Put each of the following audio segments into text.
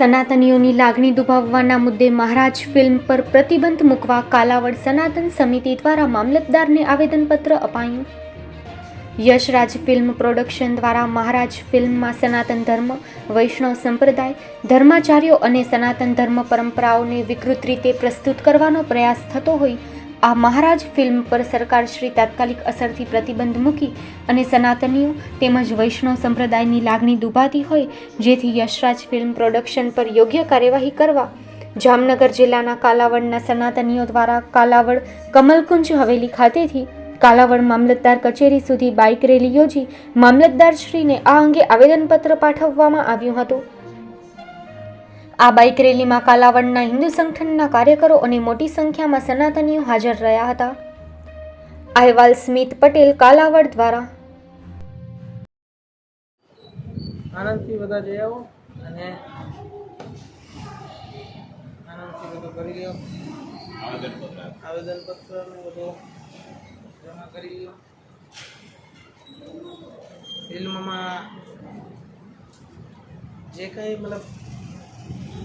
સનાતનીઓની લાગણી દુભાવવાના મુદ્દે મહારાજ ફિલ્મ પર પ્રતિબંધ મૂકવા કાલાવડ સનાતન સમિતિ દ્વારા મામલતદારને આવેદનપત્ર અપાયું. યશરાજ ફિલ્મ પ્રોડક્શન દ્વારા મહારાજ ફિલ્મમાં સનાતન ધર્મ, વૈષ્ણવ સંપ્રદાય, ધર્માચાર્યો અને સનાતન ધર્મ પરંપરાઓને વિકૃત રીતે પ્રસ્તુત કરવાનો પ્રયાસ થતો હોય આ મહારાજ ફિલ્મ પર સરકારશ્રી તાત્કાલિક અસરથી પ્રતિબંધ મૂકી અને સનાતનીઓ તેમજ વૈષ્ણવ સંપ્રદાયની લાગણી દુભાતી હોય, જેથી યશરાજ ફિલ્મ પ્રોડક્શન પર યોગ્ય કાર્યવાહી કરવા, જામનગર જિલ્લાના કાલાવડના સનાતનીઓ દ્વારા કાલાવડ કમલકુંજ હવેલી ખાતેથી કાલાવડ મામલતદાર કચેરી સુધી બાઇક રેલી યોજી મામલતદારશ્રીને આ અંગે આવેદનપત્ર પાઠવવામાં આવ્યું હતું. આ બાઇક રેલીમાં કાલાવડના હિન્દુ સંગઠનના કાર્યકરો અને મોટી સંખ્યામાં સનાતનીઓ હાજર રહ્યા હતા. અહેવાલ સ્મિત પટેલ, કાલાવડ દ્વારા. આનંદથી બધા જઈ આવો અને આનંદથી બધું કરી લ્યો. આવેદનપત્ર ને બધું જમા કરી લ્યો. ફિલ્મમાં જે કંઈ મતલબ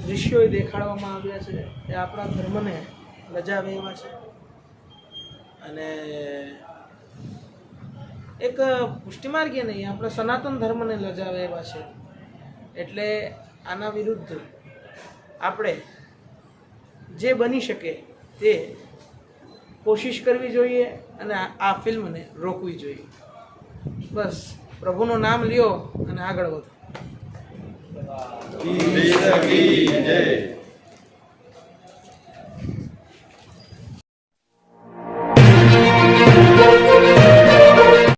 દૃશ્યો દેખાડવામાં આવ્યા છે એ આપણા ધર્મને લજાવે એવા છે. અને એક પુષ્ટિમાર્ગીય નહીં, આપણા સનાતન ધર્મને લજાવે એવા છે. એટલે આના વિરુદ્ધ આપણે જે બની શકે તે કોશિશ કરવી જોઈએ અને આ ફિલ્મને રોકવી જોઈએ. બસ, પ્રભુનું નામ લ્યો અને આગળ વધો. Jai Jai.